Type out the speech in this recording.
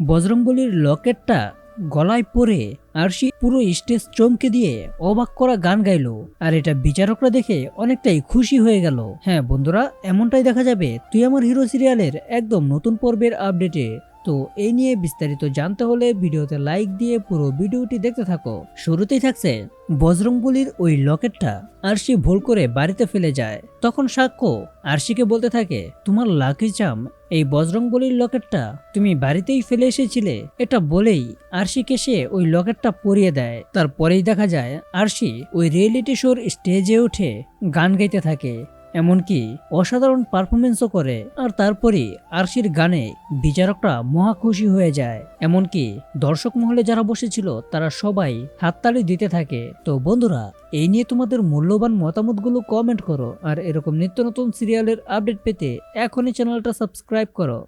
বজরংবলির লকেটটা গলায় পরে আরশি পুরো স্টেজ চমকে দিয়ে অবাক করা গান গাইলো। আর এটা বিচারকরা দেখে অনেকটাই খুশি হয়ে গেল। হ্যাঁ বন্ধুরা, এমনটাই দেখা যাবে তুই আমার হিরো সিরিয়ালের একদম নতুন পর্বের আপডেটে। তো এই নিয়ে বিস্তারিত জানতে হলে ভিডিওতে লাইক দিয়ে পুরো ভিডিওটি দেখতে থাকো। শুরুতেই থাকছে বজরংবলির ওই লকেটটা। আরশি ভুল করে বাড়িতে ফেলে যায়। তখন সাক্ষ্য আরশিকে বলতে থাকে, তোমার লাকি চাম এই বজরংবলির লকেটটা তুমি বাড়িতেই ফেলে এসেছিলে, এটা বলেই আরশিকে সে ওই লকেটটা পরিয়ে দেয়। তারপরেই দেখা যায় আরশি ওই রিয়েলিটি শোর স্টেজে উঠে গান গাইতে থাকে। এমনকি অসাধারণ পারফরমেন্সও করে আর তারপরে আরশির গানে বিচারকরা মহা খুশি হয়ে যায়। এমনকি দর্শক মহলে যারা বসেছিল, তারা সবাই হাততালি দিতে থাকে। তো বন্ধুরা, এই নিয়ে তোমাদের মূল্যবান মতামতগুলো কমেন্ট করো। আর এরকম নিত্য নতুন সিরিয়ালের আপডেট পেতে এখনই চ্যানেলটা সাবস্ক্রাইব করো।